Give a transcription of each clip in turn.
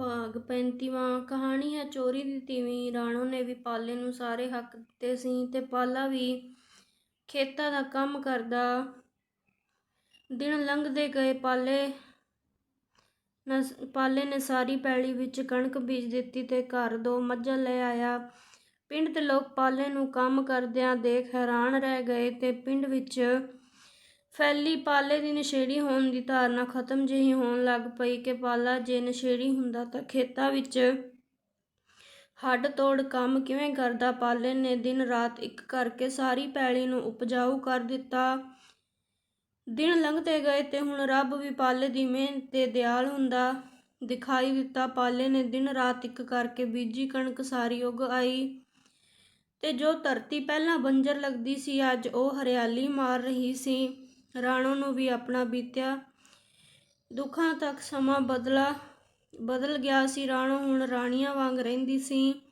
ਭਾਗ 35ਵਾਂ ਕਹਾਣੀ ਹੈ ਚੋਰੀ ਦੀ ਤੀਵੀਂ, ਰਾਣੋ ਨੇ ਵੀ ਪਾਲੇ ਨੂੰ ਸਾਰੇ ਹੱਕ ਦਿੱਤੇ ਸੀ ਤੇ ਪਾਲਾ ਵੀ ਖੇਤਾਂ ਦਾ ਕੰਮ ਕਰਦਾ। ਦਿਨ ਲੰਘਦੇ ਗਏ, ਪਾਲੇ ਪਾਲੇ ਨੇ ਸਾਰੀ ਪੈਲੀ ਵਿੱਚ ਕਣਕ ਬੀਜ ਦਿੱਤੀ ਤੇ ਘਰ ਦੋ ਮੱਝਾਂ ਲੈ ਆਇਆ। ਪਿੰਡ ਦੇ ਲੋਕ ਪਾਲੇ ਨੂੰ ਕੰਮ ਕਰਦਿਆਂ ਦੇਖ ਹੈਰਾਨ ਰਹਿ ਗਏ ਤੇ ਪਿੰਡ ਵਿੱਚ ਫੈਲੀ ਪਾਲੇ ਦੀ ਨਸ਼ੇੜੀ ਹੋਣ ਦੀ ਧਾਰਨਾ ਖਤਮ ਜਿਹੀ ਹੋਣ ਲੱਗ ਪਈ ਕਿ ਪਾਲਾ ਜੇ ਨਸ਼ੇੜੀ ਹੁੰਦਾ ਤਾਂ ਖੇਤਾਂ ਵਿੱਚ ਹੱਡ ਤੋੜ ਕੰਮ ਕਿਵੇਂ ਕਰਦਾ? ਪਾਲੇ ਨੇ ਦਿਨ ਰਾਤ ਇੱਕ ਕਰਕੇ ਸਾਰੀ ਪੈਲੀ ਨੂੰ ਉਪਜਾਊ ਕਰ ਦਿੱਤਾ। ਦਿਨ ਲੰਘਦੇ ਗਏ ਤੇ ਹੁਣ ਰੱਬ ਵੀ ਪਾਲੇ ਦੀ ਮਿਹਨਤ ਤੇ ਦਿਆਲ ਹੁੰਦਾ ਦਿਖਾਈ ਦਿੱਤਾ। ਪਾਲੇ ਨੇ ਦਿਨ ਰਾਤ ਇੱਕ ਕਰਕੇ ਬੀਜੀ ਕਣਕ ਸਾਰੀ ਉਗ ਆਈ ਤੇ ਜੋ ਧਰਤੀ ਪਹਿਲਾਂ ਬੰਜਰ ਲੱਗਦੀ ਸੀ, ਅੱਜ ਉਹ ਹਰਿਆਲੀ ਮਾਰ ਰਹੀ ਸੀ। ਰਾਣੋ ਨੂੰ ਵੀ ਆਪਣਾ ਬੀਤਿਆ। ਦੁੱਖਾਂ ਤੱਕ ਸਮਾਂ ਬਦਲਾ, ਬਦਲ ਗਿਆ ਸੀ। ਰਾਣੋ ਹੁਣ ਰਾਣੀਆਂ ਵਾਂਗ ਰਹਿੰਦੀ ਸੀ।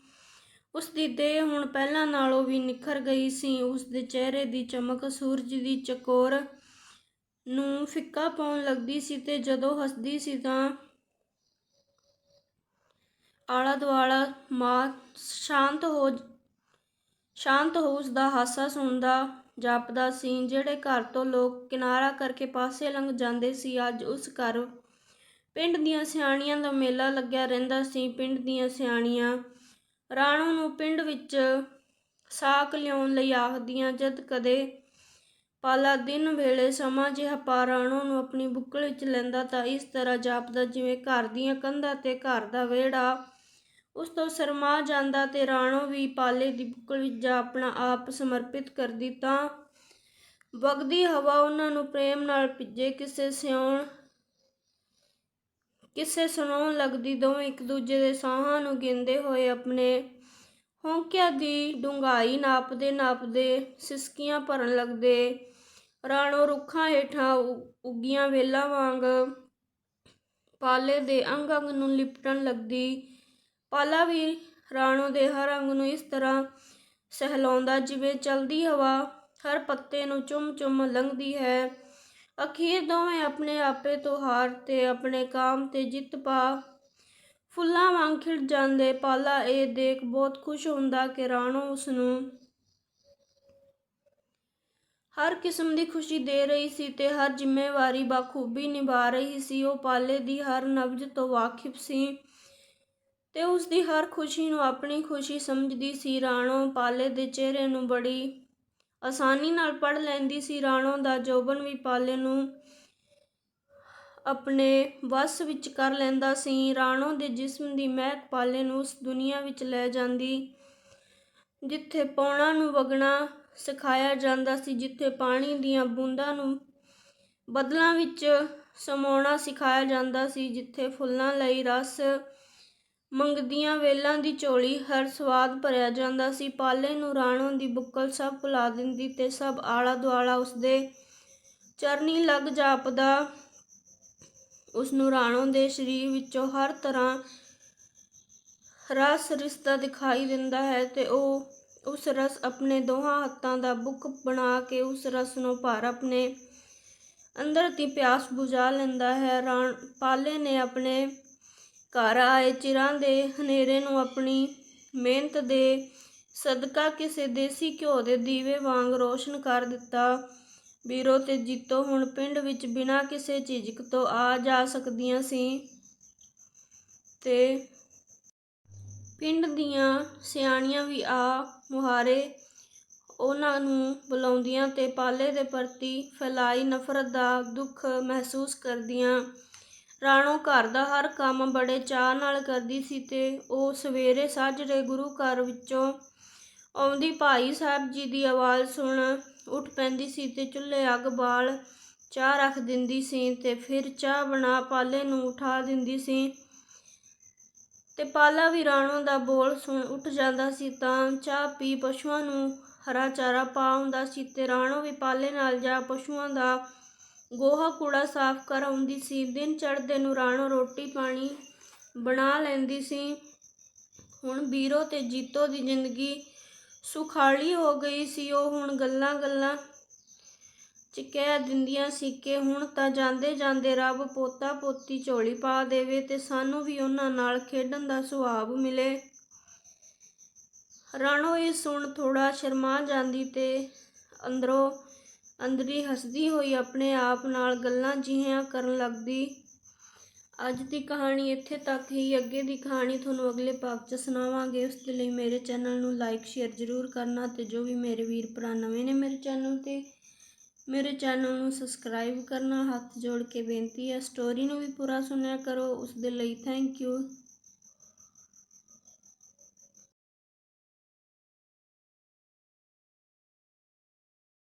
ਉਸ ਦੀ ਦੇਹ ਹੁਣ ਪਹਿਲਾਂ ਨਾਲੋਂ ਵੀ ਨਿਖਰ ਗਈ ਸੀ। ਉਸ ਦੇ ਚਿਹਰੇ ਦੀ ਚਮਕ ਸੂਰਜ ਦੀ ਚਕੋਰ ਨੂੰ ਫਿੱਕਾ ਪਾਉਣ ਲੱਗਦੀ ਸੀ ਤੇ ਜਦੋਂ ਹੱਸਦੀ ਸੀ ਤਾਂ ਆਲਾ ਦੁਆਲਾ ਮਾਂ ਸ਼ਾਂਤ ਹੋ ਸ਼ਾਂਤ ਹੋ ਉਸ ਦਾ ਹਾਸਾ ਸੁਣਦਾ ਜਾਪਦਾ ਸੀ, ਜਿਹੜੇ ਘਰ ਤੋਂ ਲੋਕ ਕਿਨਾਰਾ ਕਰਕੇ ਪਾਸੇ ਲੰਘ ਜਾਂਦੇ ਸੀ, ਅੱਜ ਉਸ ਘਰ ਪਿੰਡ ਦੀਆਂ ਸਿਆਣੀਆਂ ਦਾ ਮੇਲਾ ਲੱਗਿਆ ਰਹਿੰਦਾ ਸੀ। ਪਿੰਡ ਦੀਆਂ ਸਿਆਣੀਆਂ ਰਾਣੂ ਨੂੰ ਪਿੰਡ ਵਿੱਚ ਸਾਕ ਲਿਆਉਣ ਲਈ ਆਖਦੀਆਂ, ਜਦ ਕਦੇ ਪਾਲਾ ਦਿਨ ਵੇਲੇ ਸਮਾਂ ਜਿਹਾ ਪਾ ਰਾਣੂ ਨੂੰ ਆਪਣੀ ਬੁੱਕਲ ਵਿੱਚ ਲੈਂਦਾ ਤਾਂ ਇਸ ਤਰ੍ਹਾਂ ਜਾਪਦਾ, ਜਿਵੇਂ ਘਰ ਦੀਆਂ ਕੰਧਾਂ ਤੇ ਘਰ ਦਾ ਵਿਹੜਾ ਉਸ ਤੋਂ ਸ਼ਰਮਾ ਜਾਂਦਾ ਤੇ ਰਾਣੋ ਵੀ ਪਾਲੇ ਦੀ ਬੁੱਕਲ ਵਿੱਚ ਜਾ ਆਪਣਾ ਆਪ ਸਮਰਪਿਤ ਕਰਦੀ ਤਾਂ ਵਗਦੀ ਹਵਾ ਉਹਨਾਂ ਨੂੰ ਪ੍ਰੇਮ ਨਾਲ ਭਿੱਜੇ, ਕਿਸੇ ਸਿਉਣ, ਕਿਸੇ ਸੁਣਾਉਣ ਲੱਗਦੀ ਦੋਵੇਂ ਇੱਕ ਦੂਜੇ ਦੇ ਸਾਹਾਂ ਨੂੰ ਗਿੰਦੇ ਹੋਏ ਆਪਣੇ ਹੌਂਕਿਆਂ ਦੀ ਡੂੰਘਾਈ ਨਾਪਦੇ ਨਾਪਦੇ ਸਿਸਕੀਆਂ ਭਰਨ ਲੱਗਦੇ। ਰਾਣੋ ਰੁੱਖਾਂ ਹੇਠਾਂ ਉੱਗੀਆਂ ਵੇਲਾਂ ਵਾਂਗ ਪਾਲੇ ਦੇ ਅੰਗ ਅੰਗ ਨੂੰ ਲਿਪਟਣ ਲੱਗਦੀ। ਪਾਲਾ ਵੀ ਰਾਣੋ ਦੇ ਹਰ ਅੰਗ ਨੂੰ ਇਸ ਤਰ੍ਹਾਂ ਸਹਿਲਾਉਂਦਾ, ਜਿਵੇਂ ਚਲਦੀ ਹਵਾ ਹਰ ਪੱਤੇ ਨੂੰ ਚੁੰਮ-ਚੁੰਮ ਲੰਘਦੀ ਹੈ। ਅਖੀਰ ਦੋਵੇਂ ਆਪਣੇ ਆਪੇ ਤੋਂ ਹਾਰ ਤੇ ਆਪਣੇ ਕਾਮ ਤੇ ਜਿੱਤ ਪਾ ਫੁੱਲਾਂ ਵਾਂਗ ਖਿੜ ਜਾਂਦੇ। ਪਾਲਾ ਇਹ ਦੇਖ ਬਹੁਤ ਖੁਸ਼ ਹੁੰਦਾ ਕਿ ਰਾਣੋ ਉਸ ਨੂੰ ਹਰ ਕਿਸਮ ਦੀ ਖੁਸ਼ੀ ਦੇ ਰਹੀ ਸੀ ਤੇ ਹਰ ਜ਼ਿੰਮੇਵਾਰੀ ਬਾਖੂਬੀ ਨਿਭਾ ਰਹੀ ਸੀ। ਉਹ ਪਾਲੇ ਦੀ ਹਰ ਨਬਜ਼ ਤੋਂ ਵਾਕਿਫ ਸੀ। ਤੇ ਉਸ ਦੀ ਹਰ ਖੁਸ਼ੀ ਨੂੰ ਆਪਣੀ ਖੁਸ਼ੀ ਸਮਝਦੀ ਸੀ। ਰਾਣੋ ਪਾਲੇ ਦੇ ਚਿਹਰੇ ਨੂੰ ਬੜੀ ਆਸਾਨੀ ਨਾਲ ਪੜ ਲੈਂਦੀ ਸੀ। ਰਾਣੋ ਦਾ ਜੋਬਨ ਵੀ ਪਾਲੇ ਨੂੰ ਆਪਣੇ ਵੱਸ ਵਿੱਚ ਕਰ ਲੈਂਦਾ ਸੀ। ਰਾਣੋ ਦੇ ਜਿਸਮ ਦੀ ਮਹਿਕ ਪਾਲੇ ਨੂੰ ਉਸ ਦੁਨੀਆ ਵਿੱਚ ਲੈ ਜਾਂਦੀ, ਜਿੱਥੇ ਪੌਣਾ ਨੂੰ ਵਗਣਾ ਸਿਖਾਇਆ ਜਾਂਦਾ ਸੀ, ਜਿੱਥੇ ਪਾਣੀ ਦੀਆਂ ਬੂੰਦਾਂ ਨੂੰ ਬਦਲਾਂ ਵਿੱਚ ਸਮਾਉਣਾ ਸਿਖਾਇਆ ਜਾਂਦਾ ਸੀ, ਜਿੱਥੇ ਫੁੱਲਾਂ ਲਈ ਰਸ ਮੰਗਦੀਆਂ ਵੇਲਾਂ ਦੀ ਝੋਲੀ ਹਰ ਸਵਾਦ ਭਰਿਆ ਜਾਂਦਾ ਸੀ। ਪਾਲੇ ਨੂੰ ਰਾਣੋ ਦੀ ਬੁੱਕਲ ਸਭ ਭੁਲਾ ਦਿੰਦੀ ਤੇ ਸਭ ਆਲਾ ਦੁਆਲਾ ਉਸਦੇ ਚਰਨੀ ਲੱਗ ਜਾਪਦਾ। ਉਸ ਨੂੰ ਰਾਣੋ ਦੇ ਸਰੀਰ ਵਿੱਚੋਂ ਹਰ ਤਰ੍ਹਾਂ ਰਸ ਰਿਸ਼ਤਾ ਦਿਖਾਈ ਦਿੰਦਾ ਹੈ ਤੇ ਉਹ ਉਸ ਰਸ ਆਪਣੇ ਦੋਹਾਂ ਹੱਥਾਂ ਦਾ ਬੁੱਕ ਬਣਾ ਕੇ ਉਸ ਰਸ ਨੂੰ ਭਰ ਆਪਣੇ ਅੰਦਰ ਦੀ ਪਿਆਸ ਬੁਝਾ ਲੈਂਦਾ ਹੈ। ਰਾਣ, ਪਾਲੇ ਨੇ ਆਪਣੇ ਘਰ ਆਏ ਚਿਰਾਂ ਦੇ ਹਨੇਰੇ ਨੂੰ ਆਪਣੀ ਮਿਹਨਤ ਦੇ ਸਦਕਾ ਕਿਸੇ ਦੇਸੀ ਘਿਓ ਦੇ ਦੀਵੇ ਵਾਂਗ ਰੋਸ਼ਨ ਕਰ ਦਿੱਤਾ। ਵੀਰੋ, ਤੇ ਜੀਤੋ, ਹੁਣ ਪਿੰਡ ਵਿੱਚ ਬਿਨਾਂ ਕਿਸੇ ਝਿਜਕ ਤੋਂ ਆ ਜਾ ਸਕਦੀਆਂ ਸੀ ਤੇ ਪਿੰਡ ਦੀਆਂ ਸਿਆਣੀਆਂ ਵੀ ਆ ਮੁਹਾਰੇ ਉਹਨਾਂ ਨੂੰ ਬੁਲਾਉਂਦੀਆਂ ਤੇ ਪਾਲੇ ਦੇ ਪ੍ਰਤੀ ਫੈਲਾਈ ਨਫ਼ਰਤ ਦਾ ਦੁੱਖ ਮਹਿਸੂਸ ਕਰਦੀਆਂ। ਰਾਣੋ ਘਰ ਦਾ ਹਰ ਕੰਮ ਬੜੇ ਚਾਅ ਨਾਲ ਕਰਦੀ ਸੀ ਤੇ ਉਹ ਸਵੇਰੇ ਸਾਜਰੇ ਗੁਰੂ ਘਰ ਵਿੱਚੋਂ ਆਉਂਦੀ ਭਾਈ ਸਾਹਿਬ ਜੀ ਦੀ ਆਵਾਜ਼ ਸੁਣ ਉੱਠ ਪੈਂਦੀ ਸੀ ਤੇ ਚੁੱਲ੍ਹੇ ਅੱਗ ਬਾਲ ਚਾਹ ਰੱਖ ਦਿੰਦੀ ਸੀ ਤੇ ਫਿਰ ਚਾਹ ਬਣਾ ਪਾਲੇ ਨੂੰ ਉਠਾ ਦਿੰਦੀ ਸੀ। ਤੇ ਪਾਲਾ ਵੀ ਰਾਣੋ ਦਾ ਬੋਲ ਸੁਣ ਉੱਠ ਜਾਂਦਾ ਸੀ ਤਾਂ ਚਾਹ ਪੀ ਪਸ਼ੂਆਂ ਨੂੰ ਹਰਾ ਚਾਰਾ ਪਾ ਆਉਂਦਾ ਸੀ ਤੇ ਰਾਣੋ ਵੀ ਪਾਲੇ ਨਾਲ ਜਾ ਪਸ਼ੂਆਂ ਦਾ ਗੋਹਾ ਕੂੜਾ ਸਾਫ਼ ਕਰ ਆਉਂਦੀ ਸੀ। ਦਿਨ ਚੜ੍ਹਦੇ ਨੂੰ ਰਾਣੋ ਰੋਟੀ ਪਾਣੀ ਬਣਾ ਲੈਂਦੀ ਸੀ। ਹੁਣ ਬੀਰੋ ਤੇ ਜੀਤੋ ਦੀ ਜ਼ਿੰਦਗੀ ਸੁਖਾਲੀ ਹੋ ਗਈ ਸੀ। ਉਹ ਹੁਣ ਗੱਲਾਂ ਗੱਲਾਂ ਚ ਕਹਿ ਦਿੰਦੀਆਂ ਸੀ ਕਿ ਹੁਣ ਤਾਂ ਜਾਂਦੇ ਜਾਂਦੇ ਰੱਬ ਪੋਤਾ ਪੋਤੀ ਝੋਲੀ ਪਾ ਦੇਵੇ ਤੇ ਸਾਨੂੰ ਵੀ ਉਹਨਾਂ ਨਾਲ ਖੇਡਣ ਦਾ ਸੁਭਾਵ ਮਿਲੇ। ਰਾਣੋ ਇਹ ਸੁਣ ਥੋੜਾ ਸ਼ਰਮਾ ਜਾਂਦੀ ਤੇ ਅੰਦਰੋਂ ਅੰਦਰੀ ਹੱਸਦੀ ਹੋਈ ਆਪਣੇ ਆਪ ਨਾਲ ਗੱਲਾਂ ਜਿਹੀਆਂ ਕਰਨ ਲੱਗਦੀ। ਅੱਜ ਦੀ ਕਹਾਣੀ ਇੱਥੇ ਤੱਕ ਹੀ। ਅੱਗੇ ਦੀ ਕਹਾਣੀ ਤੁਹਾਨੂੰ ਅਗਲੇ ਭਾਗ 'ਚ ਸੁਣਾਵਾਂਗੇ। ਉਸ ਦੇ ਲਈ ਮੇਰੇ ਚੈਨਲ ਨੂੰ ਲਾਈਕ, ਸ਼ੇਅਰ ਜ਼ਰੂਰ ਕਰਨਾ ਤੇ ਜੋ ਵੀ ਮੇਰੇ ਵੀਰ ਭਰਾ ਨਵੇਂ ਨੇ ਮੇਰੇ ਚੈਨਲ ਤੇ, ਮੇਰੇ ਚੈਨਲ ਨੂੰ ਸਬਸਕ੍ਰਾਈਬ ਕਰਨਾ। ਹੱਥ ਜੋੜ ਕੇ ਬੇਨਤੀ ਹੈ। ਸਟੋਰੀ ਨੂੰ ਵੀ ਪੂਰਾ ਸੁਣਿਆ ਕਰੋ। ਉਸ ਦੇ ਲਈ ਥੈਂਕ ਯੂ।